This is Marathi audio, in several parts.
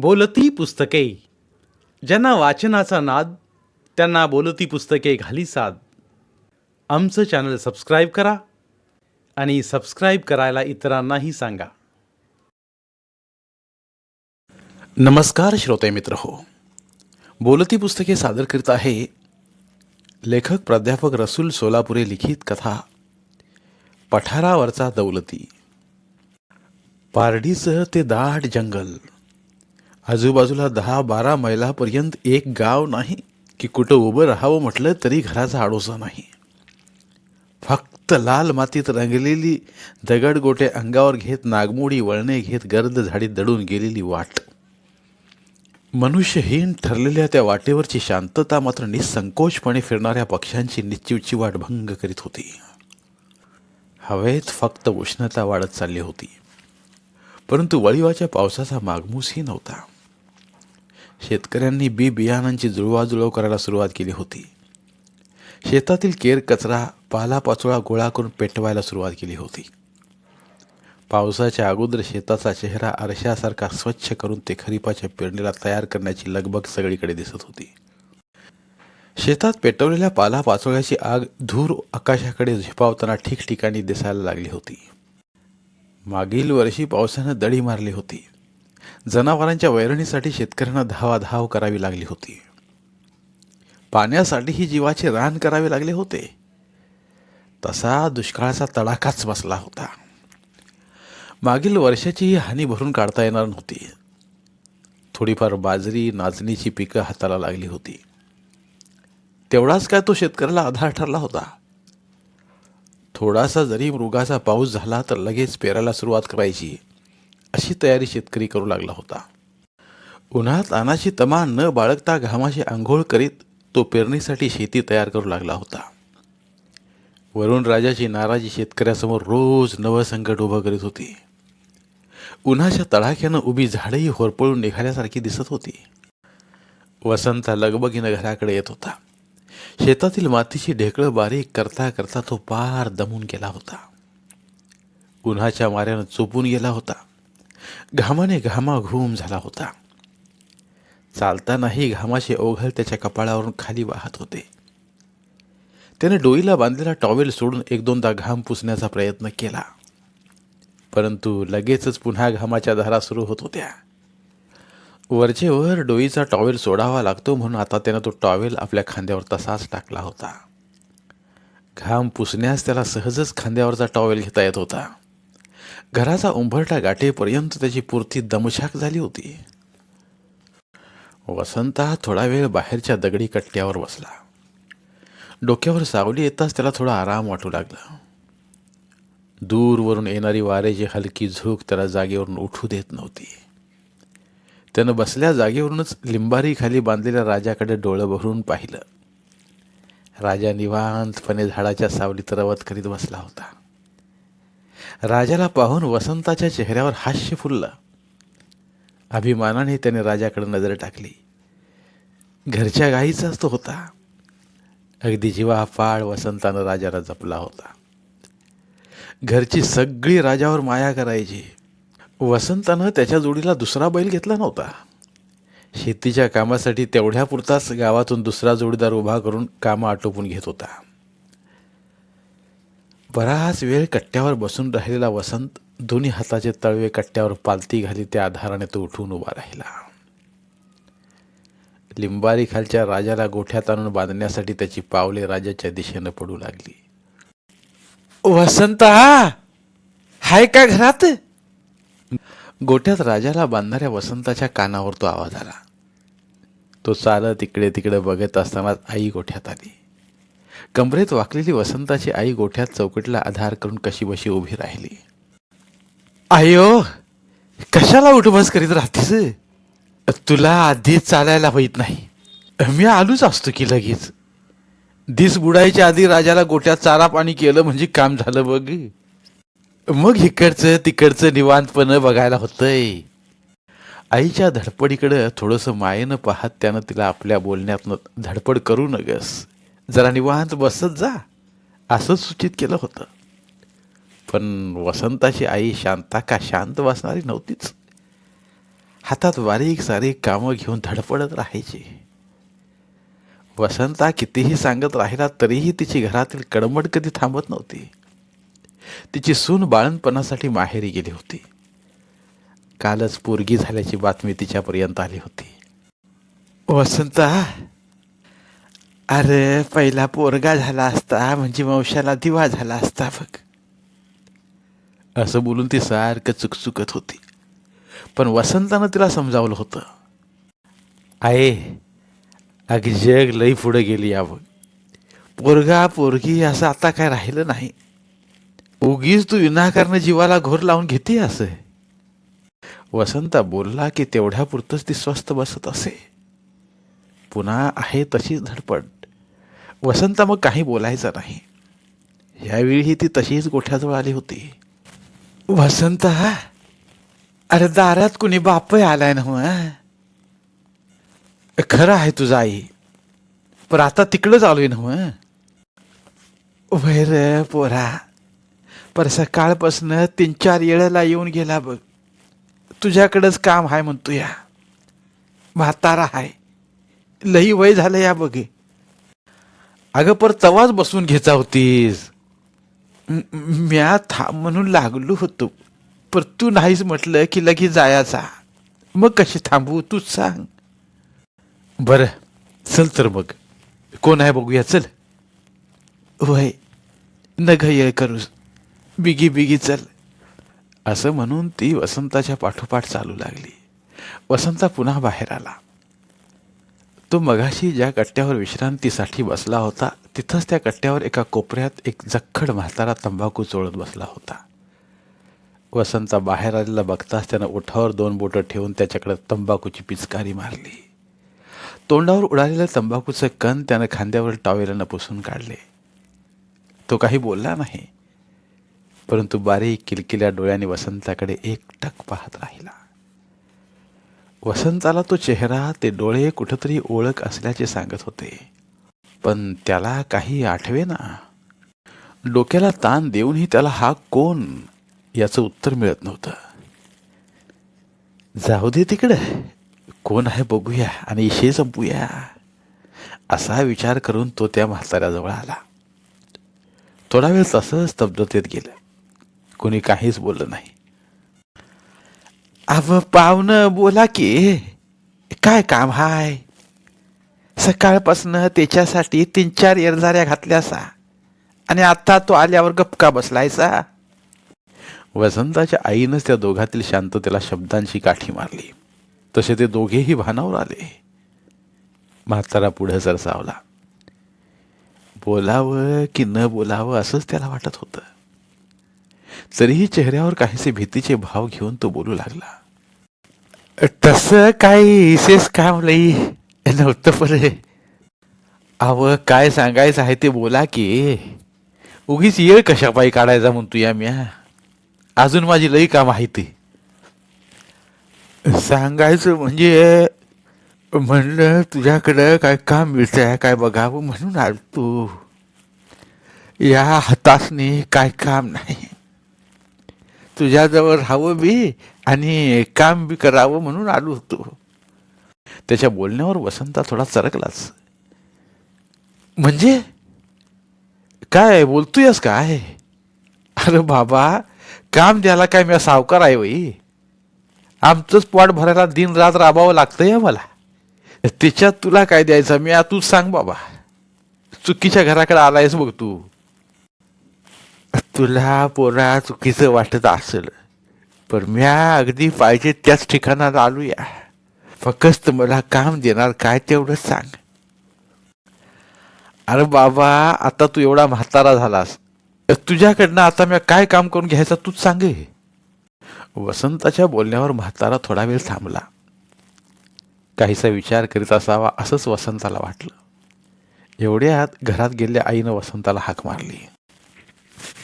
बोलती पुस्तके. ज्यांना वाचनाचा नाद त्यांना बोलती पुस्तके घाली साद. आमचं चॅनल सबस्क्राईब करा आणि सबस्क्राईब करायला इतरांनाही सांगा. नमस्कार श्रोते मित्र हो. बोलती पुस्तके सादर करीत आहे लेखक प्राध्यापक रसूल सोलापुरे लिखित कथा पठारावरचा दौलती. पारडीसह ते दाट जंगल. आजूबाजूला दहा बारा मैलापर्यंत एक गाव नाही की कुठं उभं राहावं म्हटलं तरी घराचा आडोसा नाही. फक्त लाल मातीत रंगलेली दगडगोटे अंगावर घेत नागमोडी वळणे घेत गर्द झाडीत दडून गेलेली वाट. मनुष्यहीन ठरलेल्या त्या वाटेवरची शांतता मात्र निसंकोचपणे फिरणाऱ्या पक्ष्यांची निश्चिवची वाट भंग करीत होती. हवेत फक्त उष्णता वाढत चालली होती. परंतु वळीवाच्या पावसाचा मागमूसही नव्हता. शेतकऱ्यांनी बी बियाणांची जुळवाजुळव करायला सुरुवात केली होती. शेतातील केर कचरा पालापाचोळा गोळा करून पेटवायला सुरुवात केली होती. पावसाच्या अगोदर शेताचा चेहरा आरशासारखा स्वच्छ करून ते खरीपाच्या पेरणीला तयार करण्याची लगबग सगळीकडे दिसत होती. शेतात पेटवलेल्या पालापाचोळ्याची आग धूर आकाशाकडे झेपावताना ठिकठिकाणी दिसायला लागली होती. मागील वर्षी पावसानं दडी मारली होती. जनावरांच्या वैरणीसाठी शेतकऱ्यांना धावाधाव करावी लागली होती. पाण्यासाठीही जीवाचे रान करावे लागले होते. तसा दुष्काळाचा तडाखाच बसला होता. मागील वर्षाची ही हानी भरून काढता येणार नव्हती. थोडीफार बाजरी नाचणीची पिकं हाताला लागली होती. तेवढाच काय तो शेतकऱ्याला आधार ठरला होता. थोडासा जरी मृगाचा पाऊस झाला तर लगेच पेरायला सुरुवात करायची. अशी तयारी शेतकरी करू लागला होता. उन्हात अनाची तमा न बाळगता घामाशी आंघोळ करीत तो पेरणीसाठी शेती तयार करू लागला होता. वरुण राजाची नाराजी शेतकऱ्यासमोर रोज नवं संकट उभं करीत होती. उन्हाच्या तडाख्यानं उभी झाडंही होरपळून निघाल्यासारखी दिसत होती. वसंत लगबगीनं घराकडे येत होता. शेतातील मातीची ढेकळं बारीक करता करता तो पार दमून गेला होता. उन्हाच्या माऱ्यानं चोपून गेला होता. घामाने घामाघूम झाला होता. चालतानाही घामाचे ओघळ त्याच्या कपाळावरून खाली वाहत होते. त्याने डोईला बांधलेला टॉवेल सोडून एक दोनदा घाम पुसण्याचा प्रयत्न केला. परंतु लगेचच पुन्हा घामाच्या धारा सुरू होत होत्या. वरचेवर डोईचा टॉवेल सोडावा लागतो म्हणून आता त्यानं तो टॉवेल आपल्या खांद्यावर तसाच टाकला होता. घाम पुसण्यास त्याला सहजच खांद्यावरचा टॉवेल घेता येत होता. घराचा उंबरटा गाठेपर्यंत त्याची पूर्ती दमछाक झाली होती. वसंता थोडा वेळ बाहेरच्या दगडी कट्ट्यावर बसला. डोक्यावर सावली येताच त्याला थोडा आराम वाटू लागला. दूरवरून येणारी वाऱ्याची हलकी झोक त्याला जागेवरून उठू देत नव्हती. त्यानं बसल्या जागेवरूनच लिंबारी खाली बांधलेल्या राजाकडे डोळं भरून पाहिलं. राजा निवांतपणे झाडाच्या सावलीत रवत करीत बसला होता. राजाला पाहून वसंताच्या चेहऱ्यावर हास्य फुललं. अभिमानाने त्याने राजाकडे नजर टाकली. घरच्या गाईचाच तो होता. अगदी जीवापाड वसंतानं राजाला जपला होता. घरची सगळी राजावर माया करायची. वसंतानं त्याच्या जोडीला दुसरा बैल घेतला नव्हता. शेतीच्या कामासाठी तेवढ्या पुरताच गावातून दुसरा जोडीदार उभा करून कामं आटोपून घेत होता. बराच वेळ कट्ट्यावर बसून राहिलेला वसंत दोन्ही हाताचे तळवे कट्ट्यावर पालती घाली त्या आधाराने तो उठून उभा राहिला. लिंबारी खालच्या राजाला गोठ्यात आणून बांधण्यासाठी त्याची पावले राजाच्या दिशेनं पडू लागली. वसंता हाय का घरात? गोठ्यात राजाला बांधणाऱ्या वसंताच्या कानावर तो आवाज आला. तो चालत इकडे तिकडे बघत असताना आई गोठ्यात आली. कमरेत वाकलेली वसंताची आई गोठ्यात चौकटीला आधार करून कशी बशी उभी राहिली. आयो कशाला उठबस करीत राहतेस? तुला आधीच चालायला होत नाही. मी आलोच असतो की लगेच. दिस बुडायच्या आधी राजाला गोट्यात चारा पाणी केलं म्हणजे काम झालं बघ. मग इकडचं तिकडचं निवांतपणं बघायला होतंय. आईच्या धडपडीकडं थोडंसं मायेनं पाहत त्यानं तिला आपल्या बोलण्यातनं धडपड करू नगस. जरा निवांत बसत जा. असं सूचित केलं होतं. पण वसंताची आई शांता का शांत बसणारी नव्हतीच. हातात बारीक सारीक कामं घेऊन धडपडत राहायची. वसंता कितीही सांगत राहिला तरीही तिची घरातील कडमड कधी थांबत नव्हती. तिची सून बाळणपणासाठी माहेरी गेली होती. कालच पोरगी झाल्याची बातमी तिच्यापर्यंत आली होती. वसंता! अरे पहिला पोरगा झाला असता म्हणजे वंशाला दिवा झाला असता बघ. असं बोलून ती सारखं चुकचुकत होती. पण वसंतानं तिला समजावलं होतं. आहे अगदी जग लई पुढे गेली यावं. पोरगा पोरगी असं आता काय राहिलं नाही. उगीच तू विनाकारण जीवाला घोर लावून घेते असं वसंता बोलला की तेवढ्यापुरतंच ती स्वस्त बसत असे. पुन्हा आहे तशीच धडपड. वसंत मग काही बोलायचं नाही. यावेळी ती तशीच गोठ्याजवळ आली होती. वसंत अरे दारात कुणी बापय आलाय ना मग खरं आहे तुझं आई पण आता तिकडंच आलोय ना मग वैर पोरा पर सकाळपासनं तीन चार येळेला येऊन गेला बघ. तुझ्याकडंच काम आहे म्हणतो या म्हातारा आहे लई वय झालं या बघे. अगं पर तवाच बसून घ्यायचा होतीस. म्या थांब म्हणून लागलो होतो. पर तू नाहीच म्हटलं की लगेच जायाचा. मग कशी थांबू तूच सांग. बरं चल तर मग. कोण आहे बघूया चल. वय नघ ये करूस. बिगी बिगी चल. असं म्हणून ती वसंताच्या पाठोपाठ चालू लागली. वसंता पुन्हा बाहेर आला. तो मगाशी ज्या कट्ट्यावर विश्रांतीसाठी बसला होता तिथंच त्या कट्ट्यावर एका कोपऱ्यात एक जखड म्हातारा तंबाखू चोळत बसला होता. वसंता बाहेर आलेला बघताच त्यानं ओठावर दोन बोटं ठेवून त्याच्याकडे तंबाखूची पिचकारी मारली. तोंडावर उडालेलं तंबाखूचं कण त्यानं खांद्यावर टावेलानं पुसून काढले. तो काही बोलला नाही परंतु बारीक किलकिल्या डोळ्याने वसंताकडे एकटक पाहत राहिला. वसंताला तो चेहरा ते डोळे कुठंतरी ओळख असल्याचे सांगत होते. पण त्याला काही आठवे ना. डोक्याला ताण देऊनही त्याला हा कोण? याचं उत्तर मिळत नव्हतं. जाऊ दे तिकडं. कोण आहे बघूया आणि इशे संपूया. असा विचार करून तो त्या म्हाताऱ्याजवळ आला. थोडा वेळ तसंच स्तब्धतेत गेलं. कोणी काहीच बोललं नाही. अव पाहुणं बोला की काय काम हाय सकाळपासनं त्याच्यासाठी तीन चार एरझाऱ्या घातल्यासा आणि आता तो आल्यावर गपका बसलायसा वसंताच्या आईनंच त्या दोघातील शांततेला शब्दांची काठी मारली तसे ते दोघेही भानावर आले म्हातारा पुढे सरसावला बोलावं की न बोलावं असंच त्याला वाटत होतं तरीही चेहऱ्यावर काहीसे भीतीचे भाव घेऊन तो बोलू लागला. तसं काही विशेष काम लई नव्हतं पण अव काय सांगायचं आहे ते बोला की. उगीच येळ कशा पायी काढायचा म्हणतो या म्या अजून माझी लई काम आहे ती. सांगायचं म्हणजे म्हणलं तुझ्याकडं काय काम मिळतंय काय बघावं म्हणून तू या हातासने काय काम नाही. तुझ्याजवळ राहावं बी आणि काम बी करावं म्हणून आलो होतो. त्याच्या बोलण्यावर वसंता थोडा चरकलाच. म्हणजे? काय बोलतोयस काय? अरे बाबा काम द्यायला काय मी सावकार आहे वई आमचंच पोट भरायला दिन रात राबावं लागतंय मला. त्याच्यात तुला काय द्यायचं? मी तूच सांग बाबा. चुकीच्या घराकडे आलायस बघ तू. तुला पोरा चुकीचं वाटत असेल पण म्या अगदी पाहिजे त्याच ठिकाणात आलूया. फक्त मला काम देणार काय तेवढं सांग. अरे बाबा आता तू एवढा म्हातारा झालास. तुझ्याकडनं आता मी काय काम करून घ्यायचं तूच सांग. वसंताच्या बोलण्यावर म्हातारा थोडा वेळ थांबला. काहीसा विचार करीत असावा असंच वसंताला वाटलं. एवढ्यात घरात गेल्या आईनं वसंताला हाक मारली.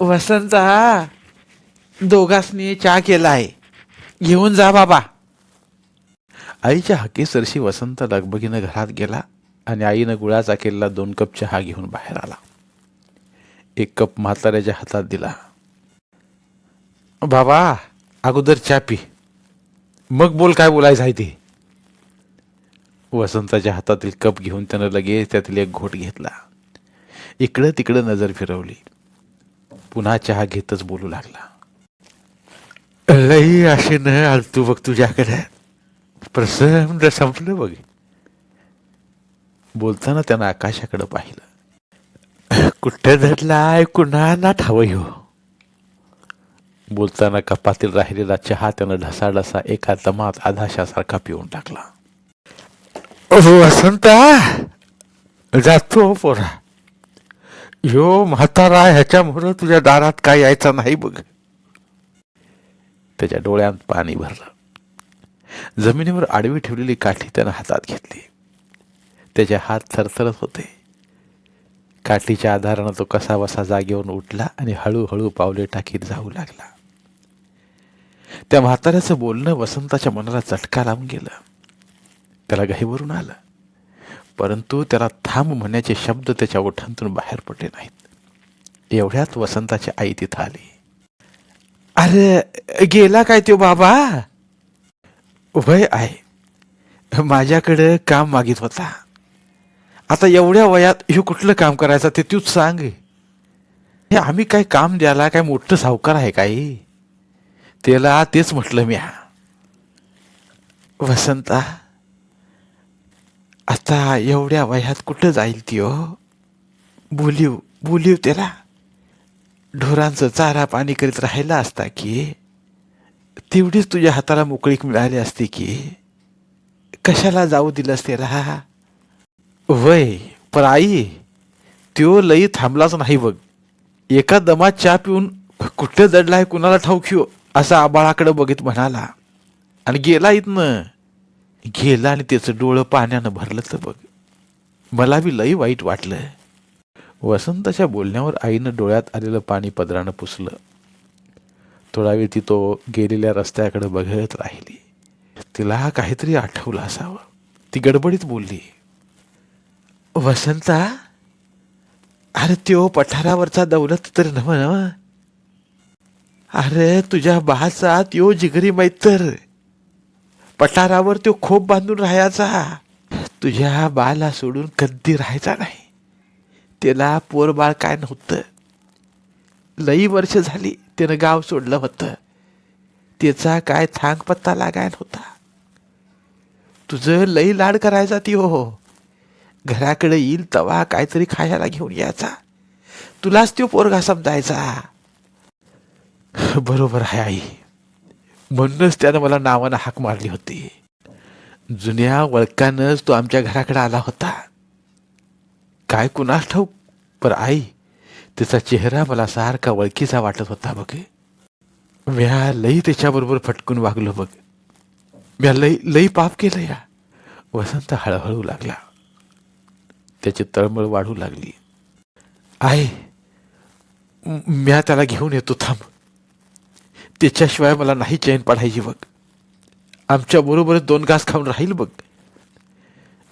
वसंत हा दोघांनी चहा केला आहे. घेऊन जा बाबा. आईच्या हकीसरशी वसंत लगबगीनं घरात गेला आणि आईनं गुळाचा केलेला दोन कप चहा घेऊन बाहेर आला. एक कप म्हाताऱ्याच्या हातात दिला. बाबा अगोदर चहा पी. मग बोल काय बोलायचं आहे ते. वसंताच्या हातातील कप घेऊन त्यानं लगेच त्यातील एक घोट घेतला. इकडं तिकडं नजर फिरवली. पुन्हा चहा घेतच बोलू लागला. लई असे न आलतू बघ तुझ्याकडे प्रसन्न संपलं बघ. बोलताना त्यानं आकाशाकडे पाहिलं. कुठे धडलाय कुणा ना ठाव हो बोलताना कपातील राहिलेला चहा त्यानं ढसा ढसा एका दमात आधाशासारखा पिऊन टाकला. वसंता! जातो पोरा. यो म्हातारा ह्याच्यामुळं तुझ्या दारात काय यायचा नाही बघ. त्याच्या डोळ्यात पाणी भरलं. जमिनीवर आडवी ठेवलेली काठी त्यानं हातात घेतली. त्याचे हात थरथरत होते. काठीच्या आधारानं तो कसा बसा जागेवरून उठला आणि हळूहळू पावले टाकीत जाऊ लागला. त्या म्हाताऱ्याचं बोलणं वसंताच्या मनाला चटका लावून गेलं. त्याला घाईवरून आलं. परंतु त्याला थांब म्हणण्याचे शब्द त्याच्या ओठांतून बाहेर पडले नाहीत. एवढ्यात वसंताची आई तिथं आली. अरे गेला काय तो बाबा? वय आहे. माझ्याकडं काम मागित होता. आता एवढ्या वयात हे कुठलं काम करायचं ते तूच सांग. हे आम्ही काय काम द्यायला काय मोठं सावकार आहे काही त्याला तेच म्हटलं मी वसंता आता एवढ्या वयात कुठं जाईल ती हो? बोलीव बोलीव त्याला. ढोरांचं चारा पाणी करीत राहिला असता की तेवढीच तुझ्या हाताला मोकळीक मिळाली असती की कशाला जाऊ दिलंस त्याला? वय पण आई त्यो लई थांबलाच नाही बघ. एका दमात चहा पिऊन कुठे आहे कुणाला ठाऊक असा आबाळाकडे बघित म्हणाला. आणि गेला इथनं. गेलं आणि त्याचं डोळं पाण्यानं भरलं तर बघ. मला बी लई वाईट वाटलं वसंताच्या बोलण्यावर आईनं डोळ्यात आलेलं पाणी पदरानं पुसलं. थोडा वेळ ती तो गेलेल्या रस्त्याकडे बघत राहिली. तिला काहीतरी आठवलं असावं. ती गडबडीत बोलली वसंता अरे त्यो पठारावरचा दौलत तर नव नव अरे तुझ्या बाचा त्यो जिगरी मैत्र पठारावर तो खोप बांधून राहायचा. तुझ्या बाला सोडून कधी राहायचा नाही. त्याला पोरबाळ काय नव्हतं. लई वर्ष झाली त्यानं गाव सोडलं होतं. त्याचा काय थांग पत्ता लागाय नव्हता. तुझं लई लाड करायचा ती हो. घराकडे येईल तवा काहीतरी खायला घेऊन यायचा. तुलाच तो पोरगा समजायचा. बरोबर आहे आई. म्हणूनच त्यानं मला नावानं हाक मारली होती. जुन्या वळकानंच तो आमच्या घराकडे आला होता. काय कुणास ठाऊक पर आई त्याचा चेहरा मला सारखा वळखीचा वाटत होता बघ. म्या लई त्याच्याबरोबर फटकून वागलो बघ. म्या लई लई पाप केलं या. वसंत हळूहळू लागला. त्याची तळमळ वाढू लागली. आहे म्या त्याला घेऊन येतो थांब. त्याच्याशिवाय मला नाही चैन पाडायची बघ. आमच्याबरोबरच दोन घास खाऊन राहील बघ.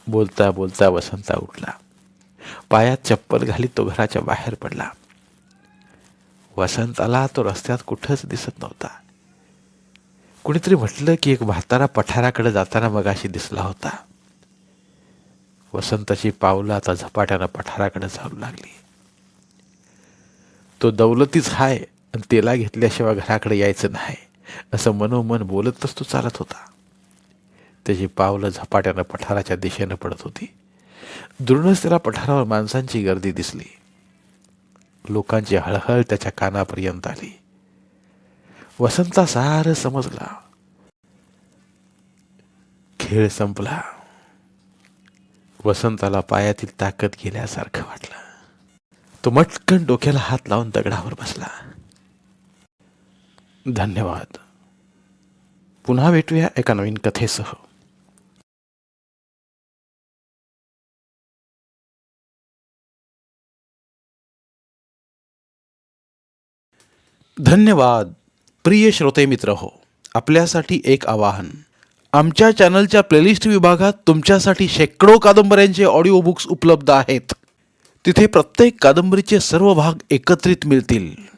बोलता बोलता वसंता उठला. पायात चप्पल घालीत तो घराच्या बाहेर पडला. वसंताला तो रस्त्यात कुठंच दिसत नव्हता. कुणीतरी म्हटलं की एक म्हातारा पठाराकडे जाताना मगाशी दिसला होता. वसंताची पावलं आता झपाट्यानं पठाराकडे जाऊ लागली. तो दौलतीच हाय. आणि तेला घेतल्याशिवाय घराकडे यायचं नाही. असं मनोमन बोलतच तो चालत होता. त्याची पावलं झपाट्यानं पठाराच्या दिशेनं पडत होती. दुरूनच त्याला पठारावर माणसांची गर्दी दिसली. लोकांची हळहळ त्याच्या कानापर्यंत आली. वसंता सार समजला. खेळ संपला. वसंताला पायातील ताकद गेल्यासारखं वाटलं. तो मटकन डोक्याला हात लावून दगडावर बसला. धन्यवाद. पुन्हा भेटूया एका नवीन कथेसह. धन्यवाद प्रिय श्रोते मित्र हो. आपल्यासाठी एक आवाहन. आमच्या चॅनलच्या प्लेलिस्ट विभागात तुमच्यासाठी शेकडो कादंबऱ्यांचे ऑडिओ बुक्स उपलब्ध आहेत. तिथे प्रत्येक कादंबरीचे सर्व भाग एकत्रित मिळतील.